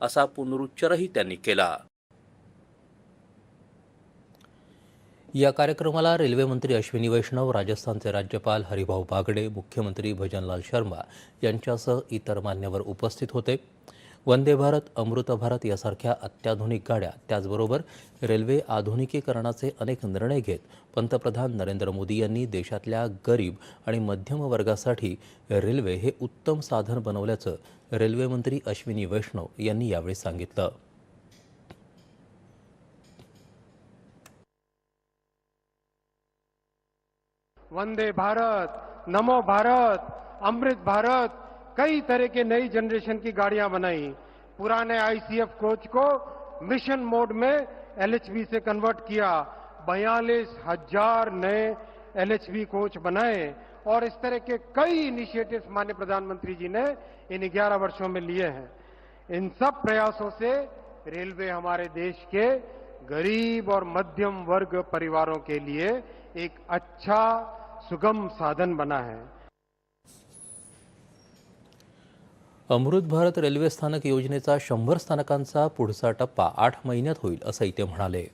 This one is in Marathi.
असा पुनरुच्चारही त्यांनी केला. या कार्यक्रमाला रेल्वे मंत्री अश्विनी वैष्णव राजस्थानचे राज्यपाल हरिभाऊ बागडे मुख्यमंत्री भजनलाल शर्मा यांच्यासह इतर मान्यवर उपस्थित होते. वंदे भारत अमृत भारत यासारख्या अत्याधुनिक गाड्या त्याचबरोबर रेल्वे आधुनिकीकरणाचे अनेक निर्णय घेत पंतप्रधान नरेंद्र मोदी यांनी देशातल्या गरीब आणि मध्यम वर्गासाठी रेल्वे हे उत्तम साधन बनवल्याचं रेल्वे मंत्री अश्विनी वैष्णव यांनी यावेळी सांगितलं. वंदे भारत नमो भारत अमृत भारत. कई तरह के नई जनरेशन की गाड़ियाँ बनाई। पुराने आईसीएफ कोच को मिशन मोड में एलएचबी से कन्वर्ट किया। बयालीस हज़ार नए एलएचबी कोच बनाए। और इस तरह के कई इनिशिएटिव्स माननीय प्रधानमंत्री जी ने इन 11 वर्षों में लिए हैं। इन सब प्रयासों से रेलवे हमारे देश के गरीब और मध्यम वर्ग परिवारों के लिए एक अच्छा सुगम साधन बना है। अमृत भारत रेल्वे स्थानक योजनेचा शंभर स्थानकांचा पुढचा टप्पा आठ महिन्यात होईल असंही ते म्हणाले.